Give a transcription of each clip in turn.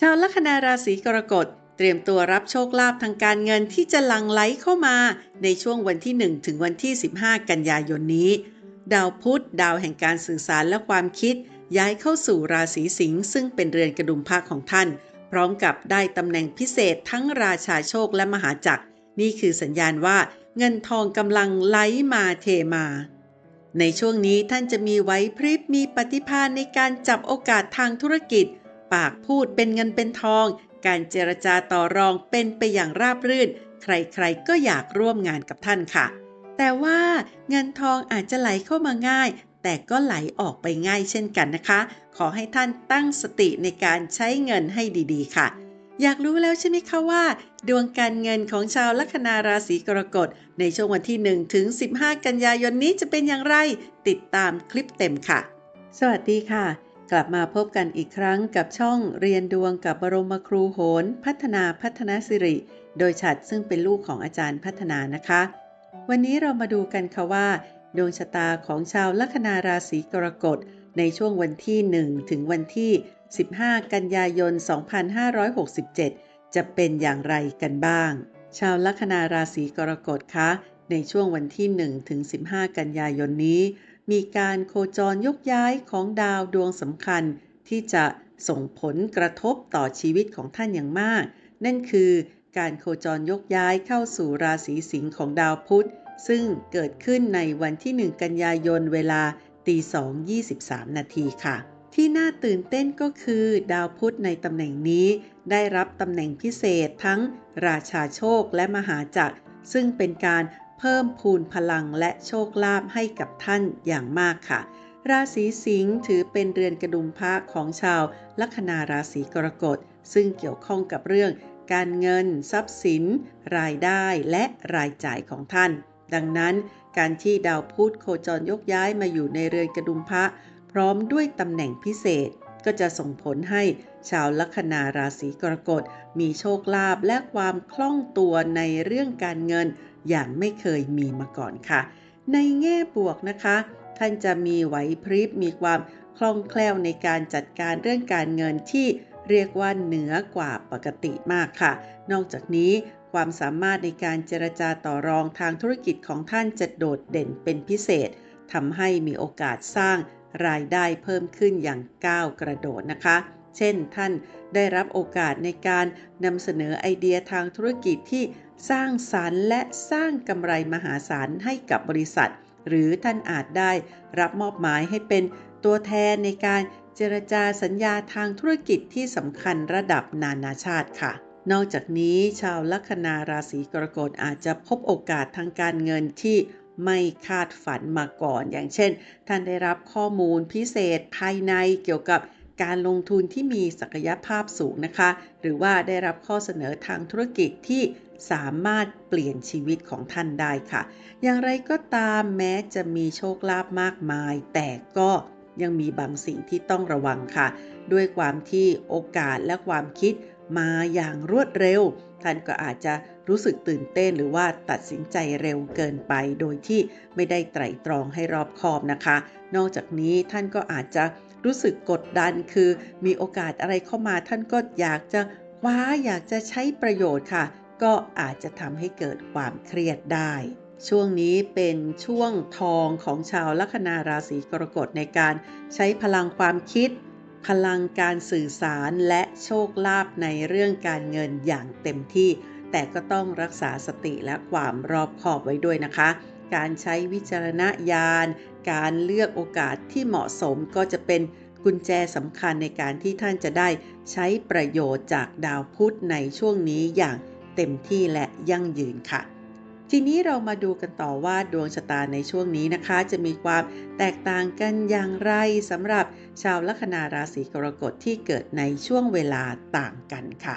ชาวลัคนาราศีกรกฎเตรียมตัวรับโชคลาภทางการเงินที่จะหลั่งไหลเข้ามาในช่วงวันที่ 1 ถึงวันที่ 15 กันยายนนี้ ดาวพุธดาวแห่งการสื่อสารและความคิด ย้ายเข้าสู่ราศีสิงห์ซึ่งเป็นเรือนกระดุมพระของท่าน พร้อมกับได้ตำแหน่งพิเศษทั้งราชาโชคและมหาจักร นี่คือสัญญาณว่าเงินทองกำลังไหลมาเทมา ในช่วงนี้ท่านจะมีไหวพริบมีปฏิภาณในการจับโอกาสทางธุรกิจ ปากพูดเป็นเงินเป็นทอง การเจรจาต่อรองเป็นไปอย่างราบรื่น ใครๆก็อยากร่วมงานกับท่านค่ะ แต่ว่าเงินทองอาจจะไหลเข้ามาง่าย แต่ก็ไหลออกไปง่ายเช่นกันนะคะ ขอให้ท่านตั้งสติในการใช้เงินให้ดีๆ ค่ะ อยากรู้แล้วใช่ไหมคะว่า ดวงการเงินของชาวลัคนาราศีกรกฎในช่วงวันที่1ถึง15 กันยายนนี้จะเป็นอย่างไร ติดตามคลิปเต็มค่ะ สวัสดีค่ะ กลับมาพบกันอีกครั้งกับช่องเรียนดวงกับบรมครูโหน พัฒนาพัฒนาสิริ โดยฉัดซึ่งเป็นลูกของอาจารย์พัฒนานะคะ วันนี้เรามาดูกันค่ะว่า ดวงชะตาของชาวลัคนาราศีกรกฎในช่วงวันที่ 1 ถึงวันที่ 15 กันยายน 2567 จะเป็นอย่างไรกันบ้าง ชาวลัคนาราศีกรกฎคะในช่วงวันที่ 1 ถึง 15 กันยายนนี้ มีการโคจรยกย้ายของดาวดวงสำคัญ ที่จะส่งผลกระทบต่อชีวิตของท่านอย่างมาก นั่นคือการโคจรยกย้ายเข้าสู่ราศีสิงห์ของดาวพุธ ซึ่งเกิดขึ้นในวันที่ 1 กันยายนเวลาตี2 23 นาทีค่ะ ที่น่าตื่นเต้นก็คือ ดาวพุธในตำแหน่งนี้ ได้รับตำแหน่งพิเศษทั้งราชาโชคและมหาจักรซึ่งเป็นการ เพิ่มพูนพลังและโชคลาภให้กับท่านอย่างมากค่ะ ราศีสิงห์ถือเป็นเรือนกระดุมพระของชาวลัคนาราศีกรกฎ ซึ่งเกี่ยวข้องกับเรื่อง การเงิน ทรัพย์สิน รายได้และรายจ่ายของท่าน ดังนั้นการที่ดาวพุธโคจรยกย้ายมาอยู่ในเรือนกระดุมพระ พร้อมด้วยตำแหน่งพิเศษก็จะส่งผลให้ชาวลัคนาราศีกรกฎ มีโชคลาภและความคล่องตัวในเรื่องการเงิน อย่างไม่เคยมีมาก่อนค่ะ ในแง่บวกนะคะ ท่านจะมีไหวพริบมีความคล่องแคล่วในการจัดการเรื่องการเงินที่เรียกว่าเหนือกว่าปกติมากค่ะ นอกจากนี้ความสามารถในการเจรจาต่อรองทางธุรกิจของท่านจะโดดเด่นเป็นพิเศษทำให้มีโอกาสสร้างรายได้เพิ่มขึ้นอย่างก้าวกระโดดนะคะ เช่นท่านได้รับโอกาสในการนำเสนอไอเดียทางธุรกิจที่ สร้างสรรค์และสร้างกำไรมหาศาลให้กับบริษัท หรือท่านอาจได้รับมอบหมายให้เป็นตัวแทนในการเจรจาสัญญาทางธุรกิจที่สำคัญระดับนานาชาติค่ะ นอกจากนี้ชาวลัคนาราศีกรกฎอาจจะพบโอกาสทางการเงินที่ไม่คาดฝันมาก่อน อย่างเช่น ท่านได้รับข้อมูลพิเศษภายในเกี่ยวกับ การลงทุนที่มีศักยภาพสูงนะคะ หรือว่าได้รับข้อเสนอทางธุรกิจที่สามารถเปลี่ยนชีวิตของท่านได้ค่ะ อย่างไรก็ตามแม้จะมีโชคลาภมากมาย แต่ก็ยังมีบางสิ่งที่ต้องระวังค่ะ ด้วยความที่โอกาสและความคิดมาอย่างรวดเร็ว ท่านก็อาจจะรู้สึกตื่นเต้นหรือว่าตัดสินใจเร็วเกินไป โดยที่ไม่ได้ไตร่ตรองให้รอบคอบนะคะ นอกจากนี้ท่านก็อาจจะ รู้สึกกดดันคือมีโอกาสอะไรเข้ามาท่านก็อยากจะคว้าอยากจะใช้ประโยชน์ค่ะ ก็อาจจะทำให้เกิดความเครียดได้ ช่วงนี้เป็นช่วงทองของชาวลัคนาราศีกรกฎในการใช้พลังความคิด พลังการสื่อสารและโชคลาภในเรื่องการเงินอย่างเต็มที่ แต่ก็ต้องรักษาสติและความรอบคอบไว้ด้วยนะคะการใช้วิจารณญาณ การเลือกโอกาสที่เหมาะสมก็จะเป็นกุญแจสำคัญในการที่ท่านจะได้ใช้ประโยชน์จากดาวพุธในช่วงนี้อย่างเต็มที่และยั่งยืนค่ะ ทีนี้เรามาดูกันต่อว่าดวงชะตาในช่วงนี้นะคะ จะมีความแตกต่างกันอย่างไรสำหรับชาวลัคนาราศีกรกฎที่เกิดในช่วงเวลาต่างกันค่ะ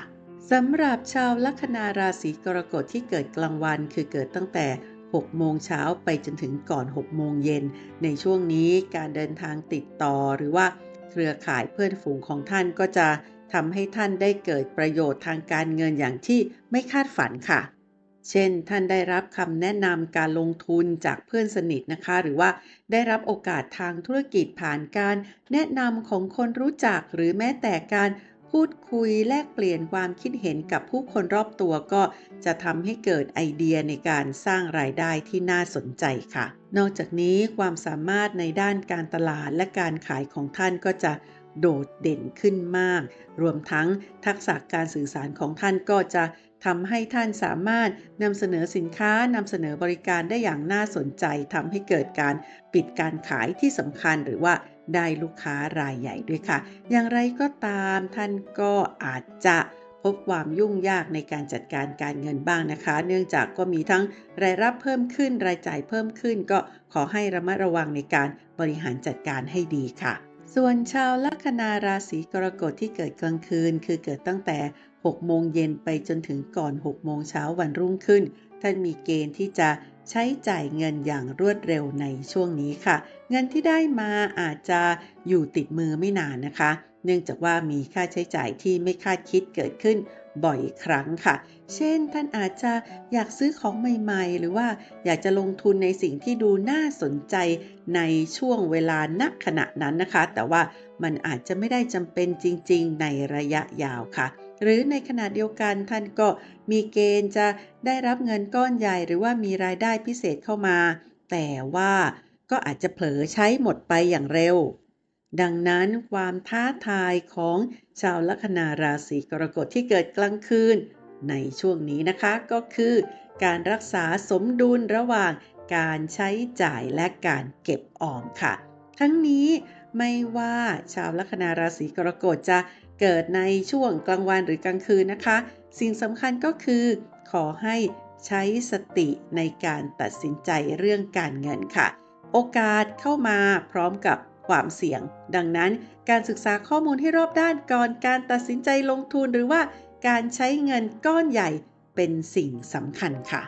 สำหรับชาวลัคนาราศีกรกฎที่เกิดกลางวันคือเกิดตั้งแต่ 6 โมงเช้าไปจนถึงก่อน 6 โมงเย็น ในช่วงนี้การเดินทางติดต่อหรือว่าเครือข่ายเพื่อนฝูงของท่านก็จะทำให้ท่านได้เกิดประโยชน์ทางการเงินอย่างที่ไม่คาดฝันค่ะ เช่น ท่านได้รับคำแนะนำการลงทุนจากเพื่อนสนิทนะคะ หรือว่าได้รับโอกาสทางธุรกิจผ่านการแนะนำของคนรู้จักหรือแม้แต่การ พูดคุยแลกเปลี่ยนความคิดเห็นกับผู้คนรอบตัวก็จะทำให้เกิดไอเดียในการสร้างรายได้ที่น่าสนใจค่ะ นอกจากนี้ความสามารถในด้านการตลาดและการขายของท่านก็จะโดดเด่นขึ้นมาก รวมทั้งทักษะการสื่อสารของท่านก็จะทำให้ท่านสามารถนำเสนอสินค้านำเสนอบริการได้อย่างน่าสนใจทำให้เกิดการปิดการขายที่สำคัญหรือว่า ได้ลูกค้ารายใหญ่ด้วยค่ะ อย่างไรก็ตามท่านก็อาจจะพบความยุ่งยากในการจัดการการเงินบ้างนะคะ เนื่องจากก็มีทั้งรายรับเพิ่มขึ้นรายจ่ายเพิ่มขึ้น ก็ขอให้ระมัดระวังในการบริหารจัดการให้ดีค่ะ ส่วนชาวลัคนาราศีกรกฎที่เกิดกลางคืน คือเกิดตั้งแต่ 6 โมงเย็นไปจนถึงก่อน 6 โมงเช้าวันรุ่งขึ้น ท่านมีเกณฑ์ที่จะ ใช้จ่ายเงินอย่างรวดเร็วในช่วงนี้ค่ะ เงินที่ได้มาอาจจะอยู่ติดมือไม่นานนะคะ เนื่องจากว่ามีค่าใช้จ่ายที่ไม่คาดคิดเกิดขึ้นบ่อยครั้งค่ะ เช่น ท่านอาจจะอยากซื้อของใหม่ๆ หรือว่าอยากจะลงทุนในสิ่งที่ดูน่าสนใจในช่วงเวลาณขณะนั้นนะคะ แต่ว่ามันอาจจะไม่ได้จำเป็นจริง ๆ ในระยะยาวค่ะ หรือในขณะเดียวกันท่านก็มีเกณฑ์จะได้รับเงินก้อนใหญ่ หรือว่ามีรายได้พิเศษเข้ามา แต่ว่าก็อาจจะเผลอใช้หมดไปอย่างเร็ว ดังนั้นความท้าทายของชาวลัคนาราศีกรกฎที่เกิดกลางคืน ในช่วงนี้นะคะก็คือ การรักษาสมดุลระหว่างการใช้จ่ายและการเก็บออมค่ะ ทั้งนี้ไม่ว่าชาวลัคนาราศีกรกฎจะ เกิดในช่วงกลางวันหรือกลางคืนนะคะ สิ่งสำคัญก็คือขอให้ใช้สติในการตัดสินใจเรื่องการเงินค่ะ โอกาสเข้ามาพร้อมกับความเสี่ยง ดังนั้นการศึกษาข้อมูลให้รอบด้านก่อนการตัดสินใจลงทุนหรือว่าการใช้เงินก้อนใหญ่เป็นสิ่งสำคัญค่ะ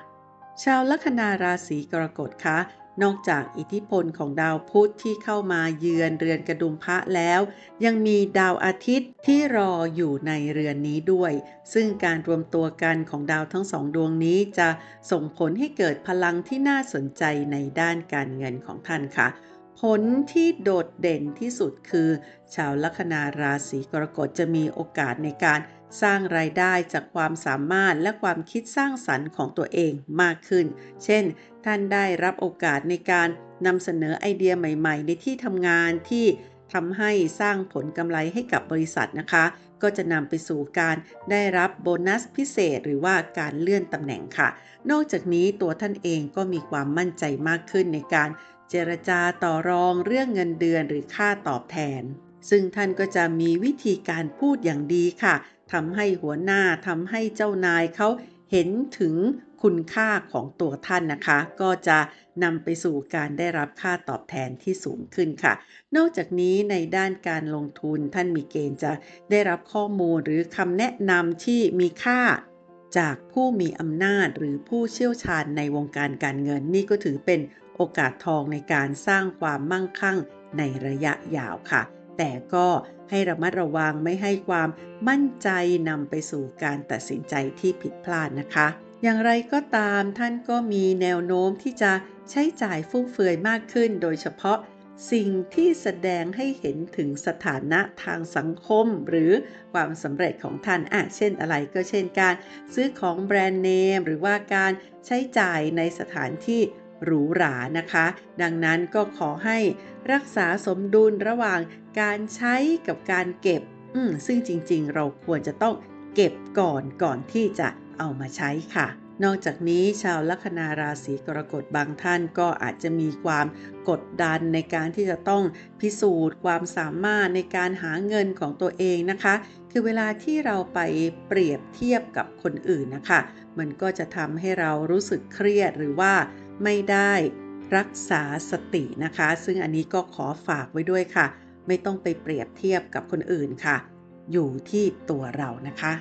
ชาวลัคนาราศีกรกฎคะ นอกจากอิทธิพลของดาวพุธที่เข้ามาเยือนเรือนกระดุมพระแล้ว ยังมีดาวอาทิตย์ที่รออยู่ในเรือนนี้ด้วย ซึ่งการรวมตัวกันของดาวทั้งสองดวงนี้จะส่งผลให้เกิดพลังที่น่าสนใจในด้านการเงินของท่านค่ะ ผลที่โดดเด่นที่สุดคือ ชาวลัคนาราศีกรกฎจะมีโอกาสในการ สร้างรายได้จากความสามารถและความคิดสร้างสรรค์ของตัวเองมากขึ้น เช่น ท่านได้รับโอกาสในการนำเสนอไอเดียใหม่ๆ ในที่ทำงานที่ทำให้สร้างผลกำไรให้กับบริษัทนะคะ ก็จะนำไปสู่การได้รับโบนัสพิเศษหรือว่าการเลื่อนตำแหน่งค่ะ นอกจากนี้ตัวท่านเองก็มีความมั่นใจมากขึ้นในการเจรจาต่อรองเรื่องเงินเดือนหรือค่าตอบแทน ซึ่งท่านก็จะมีวิธีการพูดอย่างดีค่ะ ทำให้หัวหน้าทำให้เจ้านายเขาเห็นถึงคุณค่าของตัวท่านนะคะ ก็จะนำไปสู่การได้รับค่าตอบแทนที่สูงขึ้นค่ะ นอกจากนี้ในด้านการลงทุนท่านมีเกณฑ์จะได้รับข้อมูลหรือคำแนะนำที่มีค่าจากผู้มีอำนาจหรือผู้เชี่ยวชาญในวงการการเงิน นี่ก็ถือเป็นโอกาสทองในการสร้างความมั่งคั่งในระยะยาวค่ะ แต่ก็ให้ระมัดระวังไม่ให้ความมั่นใจนำไปสู่การตัดสินใจที่ผิดพลาดนะคะ อย่างไรก็ตามท่านก็มีแนวโน้มที่จะใช้จ่ายฟุ่มเฟือยมากขึ้น โดยเฉพาะสิ่งที่แสดงให้เห็นถึงสถานะทางสังคม หรือความสำเร็จของท่านอะเช่นอะไรก็เช่นการซื้อของแบรนด์เนม หรือว่าการใช้จ่ายในสถานที่หรูหรานะคะ ดังนั้นก็ขอให้รักษาสมดุลระหว่าง การใช้กับการเก็บซึ่งจริงๆ เราควรจะต้องเก็บก่อนก่อนที่จะเอามาใช้ค่ะ นอกจากนี้ชาวลัคนาราศีกรกฎบางท่านก็อาจจะมีความกดดันในการที่จะต้องพิสูจน์ ความสามารถในการหาเงินของตัวเองนะคะ คือเวลาที่เราไปเปรียบเทียบกับคนอื่นนะคะ มันก็จะทำให้เรารู้สึกเครียดหรือว่าไม่ได้รักษาสตินะคะ ซึ่งอันนี้ก็ขอฝากไว้ด้วยค่ะ ไม่ต้องไปเปรียบเทียบกับคนอื่นค่ะ อยู่ที่ตัวเรานะคะ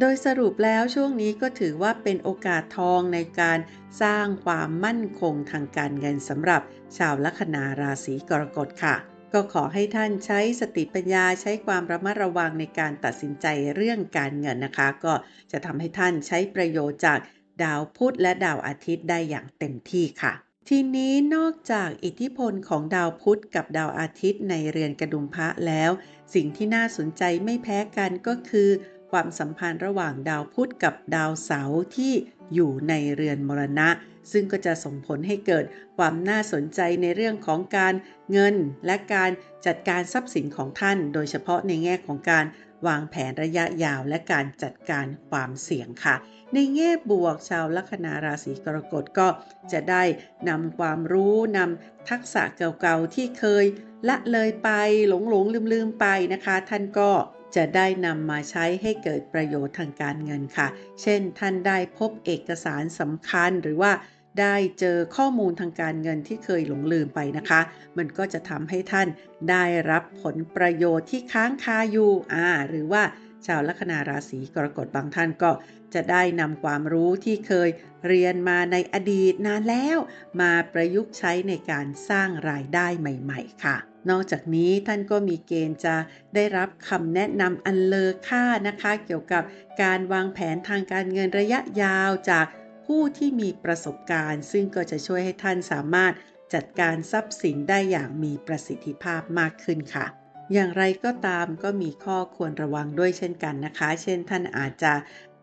โดยสรุปแล้วช่วงนี้ก็ถือว่าเป็นโอกาสทองในการสร้างความมั่นคงทางการเงินสำหรับชาวลัคนาราศีกรกฎค่ะ ก็ขอให้ท่านใช้สติปัญญาใช้ความระมัดระวังในการตัดสินใจเรื่องการเงินนะคะ ก็จะทำให้ท่านใช้ประโยชน์จากดาวพุธและดาวอาทิตย์ได้อย่างเต็มที่ค่ะ ทีนี้นอกจากอิทธิพลของดาวพุธกับดาวอาทิตย์ในเรือนกระดุมพระแล้ว สิ่งที่น่าสนใจไม่แพ้กันก็คือ ความสัมพันธ์ระหว่างดาวพุธกับดาวเสาร์ที่อยู่ในเรือนมรณะ ซึ่งก็จะส่งผลให้เกิดความน่าสนใจในเรื่องของการเงินและการจัดการทรัพย์สินของท่าน โดยเฉพาะในแง่ของการ วางแผนระยะยาวและการจัดการความเสี่ยงค่ะ ในแง่บวกชาวลัคนาราศีกรกฎก็จะได้นำความรู้นำทักษะเก่าๆที่เคยละเลยไปหลงหลงลืมลืมๆไปนะคะ ท่านก็จะได้นำมาใช้ให้เกิดประโยชน์ทางการเงินค่ะ เช่นท่านได้พบเอกสารสำคัญหรือว่า ได้เจอข้อมูลทางการเงินที่เคยหลงลืมไปนะคะ มันก็จะทำให้ท่านได้รับผลประโยชน์ที่ค้างคาอยู่อ่าหรือว่าชาวลัคนาราศีกรกฎบางท่านก็จะได้นำความรู้ที่เคยเรียนมาในอดีตนานแล้ว มาประยุกต์ใช้ในการสร้างรายได้ใหม่ๆ ค่ะ นอกจากนี้ท่านก็มีเกณฑ์จะได้รับคำแนะนำอันเลอค่านะคะ เกี่ยวกับการวางแผนทางการเงินระยะยาวจาก ผู้ที่มีประสบการณ์ ซึ่งก็จะช่วยให้ท่านสามารถจัดการทรัพย์สินได้อย่างมีประสิทธิภาพมากขึ้นค่ะ อย่างไรก็ตามก็มีข้อควรระวังด้วยเช่นกันนะคะ เช่นท่านอาจจะ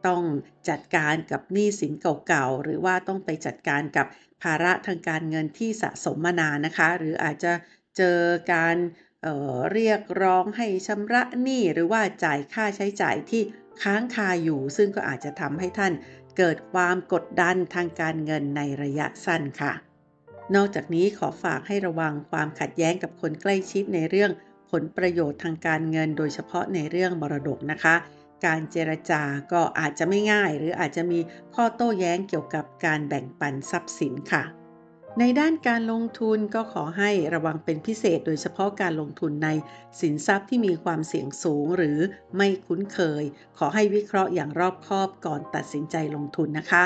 ต้องจัดการกับหนี้สินเก่าๆ หรือว่าต้องไปจัดการกับภาระทางการเงินที่สะสมมานานนะคะ หรืออาจจะเจอการเเรียกร้องให้ชำระหนี้หรือว่าจ่ายค่าใช้จ่ายที่ค้างคาอยู่ ซึ่งก็อาจจะทำให้ท่าน เกิดความกดดันทางการเงินในระยะสั้นค่ะ นอกจากนี้ขอฝากให้ระวังความขัดแย้งกับคนใกล้ชิดในเรื่องผลประโยชน์ทางการเงิน โดยเฉพาะในเรื่องมรดกนะคะ การเจรจาก็อาจจะไม่ง่าย หรืออาจจะมีข้อโต้แย้งเกี่ยวกับการแบ่งปันทรัพย์สินค่ะ ในด้านการลงทุนก็ขอให้ระวังเป็นพิเศษโดยเฉพาะการลงทุนในสินทรัพย์ที่มีความเสี่ยงสูงหรือไม่คุ้นเคย ขอให้วิเคราะห์อย่างรอบคอบก่อนตัดสินใจลงทุนนะคะ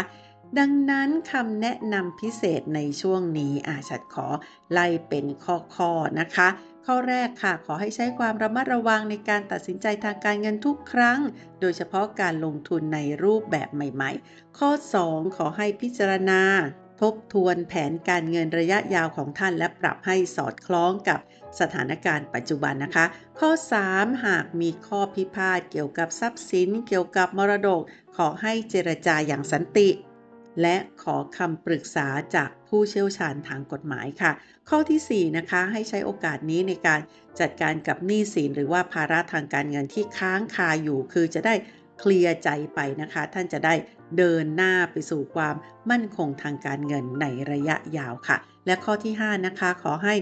ดังนั้นคำแนะนำพิเศษในช่วงนี้อาชัดขอไล่เป็นข้อๆนะคะ ข้อแรกค่ะ ขอให้ใช้ความระมัดระวังในการตัดสินใจทางการเงินทุกครั้ง โดยเฉพาะการลงทุนในรูปแบบใหม่ ๆ ข้อ 2 ขอให้พิจารณา ทบทวนแผนการเงินระยะยาวของท่าน และปรับให้สอดคล้องกับสถานการณ์ปัจจุบันนะคะ ข้อ 3 หากมีข้อพิพาทเกี่ยวกับทรัพย์สิน เกี่ยวกับมรดก ขอให้เจรจาอย่างสันติ และขอคำปรึกษาจากผู้เชี่ยวชาญทางกฎหมายค่ะ ข้อทีสี่4 นะคะ ให้ใช้โอกาสนี้ในการจัดการกับหนี้สิน หรือว่าภาระทางการเงินที่ค้างคาอยู่ คือจะได้เคลียร์ใจไปนะคะ ท่านจะได้ เดินหน้าไปสู่ความมั่นคงทางการเงินในระยะยาวค่ะ และข้อที่ 5 นะคะ ขอให้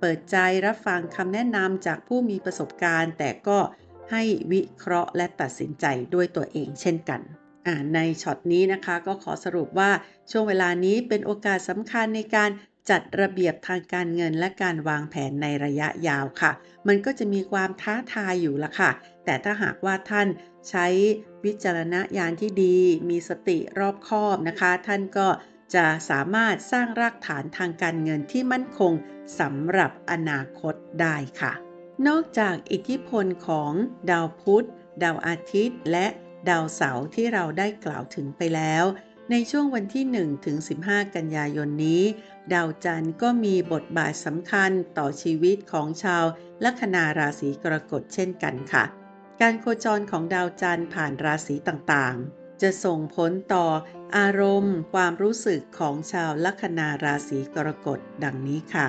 เปิดใจรับฟังคำแนะนำจากผู้มีประสบการณ์ แต่ก็ให้วิเคราะห์และตัดสินใจด้วยตัวเองเช่นกันอ่าในช็อตนี้นะคะก็ขอสรุปว่าช่วงเวลานี้เป็นโอกาสสำคัญในการ จัดระเบียบทางการเงินและการวางแผนในระยะยาวค่ะ มันก็จะมีความท้าทายอยู่ละค่ะ แต่ถ้าหากว่าท่านใช้วิจารณญาณที่ดี มีสติรอบคอบนะคะ ท่านก็จะสามารถสร้างรากฐานทางการเงินที่มั่นคงสำหรับอนาคตได้ค่ะ นอกจากอิทธิพลของดาวพุธ ดาวอาทิตย์ และดาวเสาร์ที่เราได้กล่าวถึงไปแล้ว ในช่วงวันที่ 1 ถึง 15 กันยายนนี้ ดาวจันทร์ก็มีบทบาทสำคัญต่อชีวิตของชาวลัคนาราศีกรกฎเช่นกันค่ะ การโคจรของดาวจันทร์ผ่านราศีต่างๆ จะส่งผลต่ออารมณ์ ความรู้สึกของชาวลัคนาราศีกรกฎดังนี้ค่ะ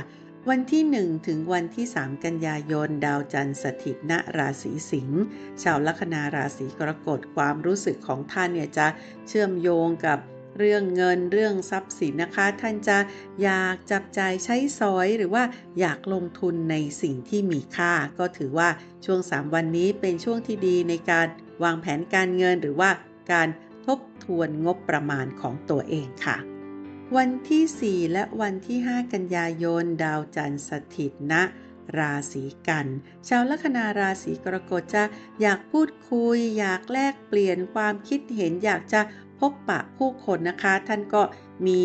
วันที่ 1 ถึงวันที่ 3 กันยายน ดาวจันทร์สถิตณราศีสิงห์ชาวลัคนาราศีกรกฎความรู้สึกของท่านเนี่ยจะเชื่อมโยงกับ เรื่องเงินเรื่องทรัพย์สินนะคะ ท่านจะอยากจับจ่ายใช้สอยหรือว่าอยากลงทุนในสิ่งที่มีค่า ก็ถือว่าช่วง 3 วันนี้เป็นช่วงที่ดีในการวางแผนการเงินหรือว่าการทบทวนงบประมาณของตัวเองค่ะ วันที่ 4 และวันที่ 5 กันยายน ดาวจันทร์สถิตณราศีกัน ชาวลัคนาราศีกรกฎจะอยากพูดคุย อยากแลกเปลี่ยนความคิดเห็น อยากจะ พบปะผู้คนนะคะ ท่านก็มี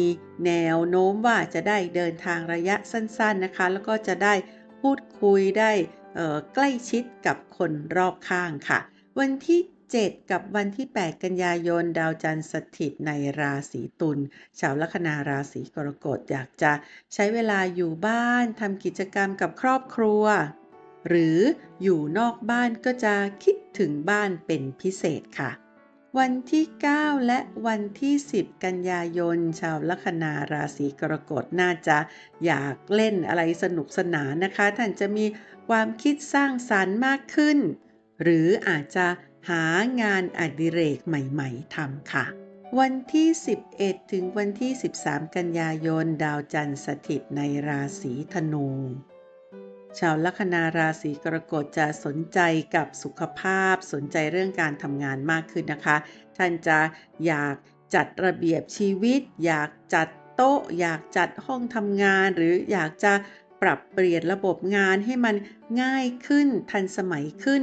แนวโน้มว่าจะได้เดินทางระยะสั้นๆนะคะ แล้วก็จะได้พูดคุยได้ใกล้ชิดกับคนรอบข้างค่ะ วันที่ 7 กับวันที่ 8 กันยายน ดาวจันทร์สถิตในราศีตุลชาวลัคนาราศีกรกฎอยากจะใช้เวลาอยู่บ้านทำกิจกรรมกับครอบครัว หรืออยู่นอกบ้านก็จะคิดถึงบ้านเป็นพิเศษค่ะ วันที่ 9 และวันที่ 10 กันยายน ชาวลัคนาราศีกรกฎน่าจะอยากเล่นอะไรสนุกสนานนะคะ ท่านจะมีความคิดสร้างสรรค์มากขึ้น หรืออาจจะหางานอดิเรกใหม่ๆทำค่ะ วันที่ 11 ถึงวันที่ 13 กันยายน ดาวจันทร์สถิตในราศีธนู ชาวลัคนาราศีกรกฎจะสนใจกับสุขภาพ สนใจเรื่องการทำงานมากขึ้นนะคะ ท่านจะอยากจัดระเบียบชีวิต อยากจัดโต๊ะ อยากจัดห้องทำงาน หรืออยากจะปรับเปลี่ยนระบบงานให้มันง่ายขึ้นทันสมัยขึ้น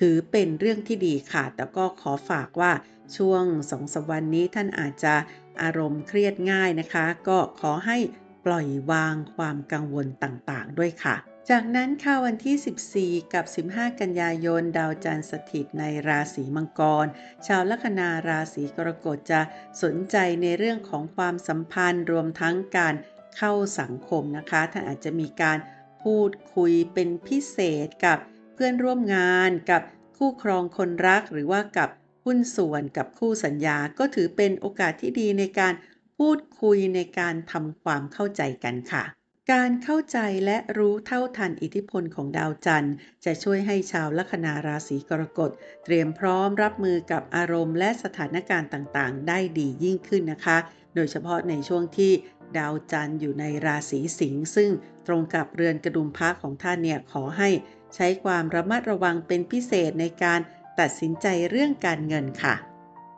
ถือเป็นเรื่องที่ดีค่ะ แต่ก็ขอฝากว่าช่วงสองสวันนี้ท่านอาจจะอารมณ์เครียดง่ายนะคะ ก็ขอให้ปล่อยวางความกังวลต่างๆ ด้วยค่ะ จากนั้นค่ะวันที่ 14 กับ 15 กันยายน ดาวจันทร์สถิตในราศีมังกร ชาวลัคนาราศีกรกฎจะสนใจในเรื่องของความสัมพันธ์รวมทั้งการเข้าสังคมนะคะ ท่านอาจจะมีการพูดคุยเป็นพิเศษกับเพื่อนร่วมงานกับคู่ครองคนรักหรือว่ากับหุ้นส่วนกับคู่สัญญาก็ถือเป็นโอกาสที่ดีในการพูดคุยในการทำความเข้าใจกันค่ะ การเข้าใจและรู้เท่าทันอิทธิพลของดาวจันทร์ จะช่วยให้ชาวลัคนาราศีกรกฎ เตรียมพร้อมรับมือกับอารมณ์และสถานการณ์ต่างๆ ได้ดียิ่งขึ้นนะคะ โดยเฉพาะในช่วงที่ดาวจันทร์อยู่ในราศีสิงห์ซึ่งตรงกับเรือนกระดุมพระของท่านเนี่ยขอให้ใช้ความระมัดระวังเป็นพิเศษในการตัดสินใจเรื่องการเงินค่ะ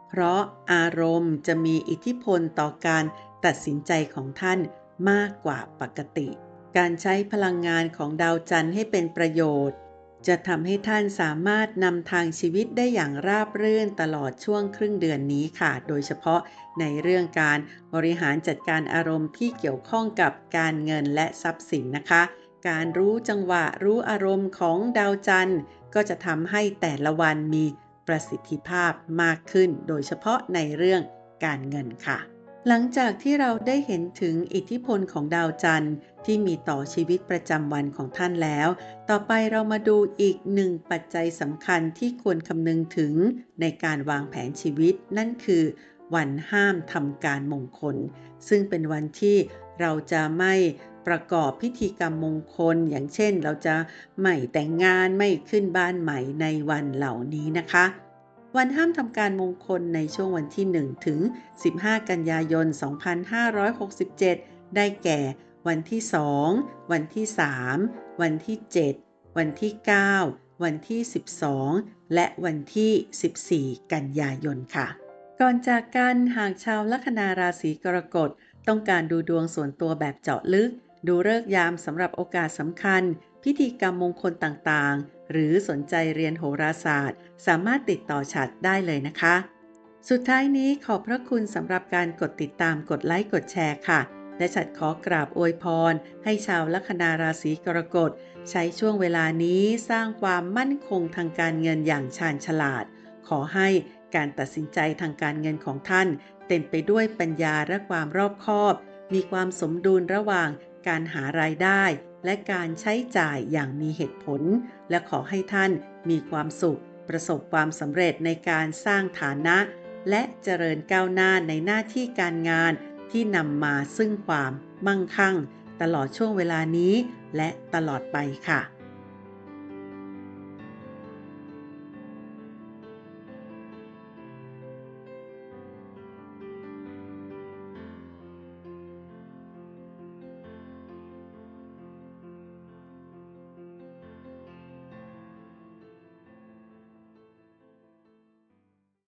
เพราะอารมณ์จะมีอิทธิพลต่อการตัดสินใจของท่าน มากกว่าปกติ การใช้พลังงานของดาวจันทร์ให้เป็นประโยชน์ จะทำให้ท่านสามารถนำทางชีวิตได้อย่างราบรื่นตลอดช่วงครึ่งเดือนนี้ค่ะ โดยเฉพาะในเรื่องการบริหารจัดการอารมณ์ที่เกี่ยวข้องกับการเงินและทรัพย์สินนะคะ การรู้จังหวะรู้อารมณ์ของดาวจันทร์ ก็จะทำให้แต่ละวันมีประสิทธิภาพมากขึ้น โดยเฉพาะในเรื่องการเงินค่ะ หลังจากที่เราได้เห็นถึงอิทธิพลของดาวจันทร์ที่มีต่อชีวิตประจำวันของท่านแล้ว ต่อไปเรามาดูอีกหนึ่งปัจจัยสำคัญที่ควรคำนึงถึงในการวางแผนชีวิต นั่นคือ วันห้ามทำการมงคล ซึ่งเป็นวันที่เราจะไม่ประกอบพิธีกรรมมงคล อย่างเช่นเราจะไม่แต่งงานไม่ขึ้นบ้านใหม่ในวันเหล่านี้นะคะ วันห้ามทำการมงคลในช่วงวันที่ 1 ถึง 15 กันยายน 2567 ได้แก่ วันที่ 2 วันที่ 3 วันที่ 7 วันที่ 9 วันที่ 12 และวันที่ 14 กันยายนค่ะ ก่อนจากกันหากชาวลัคนาราศีกรกฎต้องการดูดวงส่วนตัวแบบเจาะลึก ดูเลิกยามสำหรับโอกาสสำคัญ พิธีกรรมมงคลต่างๆ หรือสนใจเรียนโหราศาสตร์ สามารถติดต่อฉัดได้เลยนะคะ สุดท้ายนี้ขอบพระคุณสำหรับการกดติดตามกดไลค์กดแชร์ค่ะ และฉัดขอกราบอวยพร ให้ชาวลัคนาราศีกรกฎ ใช้ช่วงเวลานี้สร้างความมั่นคงทางการเงินอย่างชาญฉลาด ขอให้การตัดสินใจทางการเงินของท่าน เต็มไปด้วยปัญญาและความรอบคอบ มีความสมดุลระหว่างการหารายได้ และการใช้จ่ายอย่างมีเหตุผล และขอให้ท่านมีความสุข ประสบความสำเร็จในการสร้างฐานะ และเจริญก้าวหน้าในหน้าที่การงานที่นำมาซึ่งความมั่งคั่ง ตลอดช่วงเวลานี้ และตลอดไปค่ะ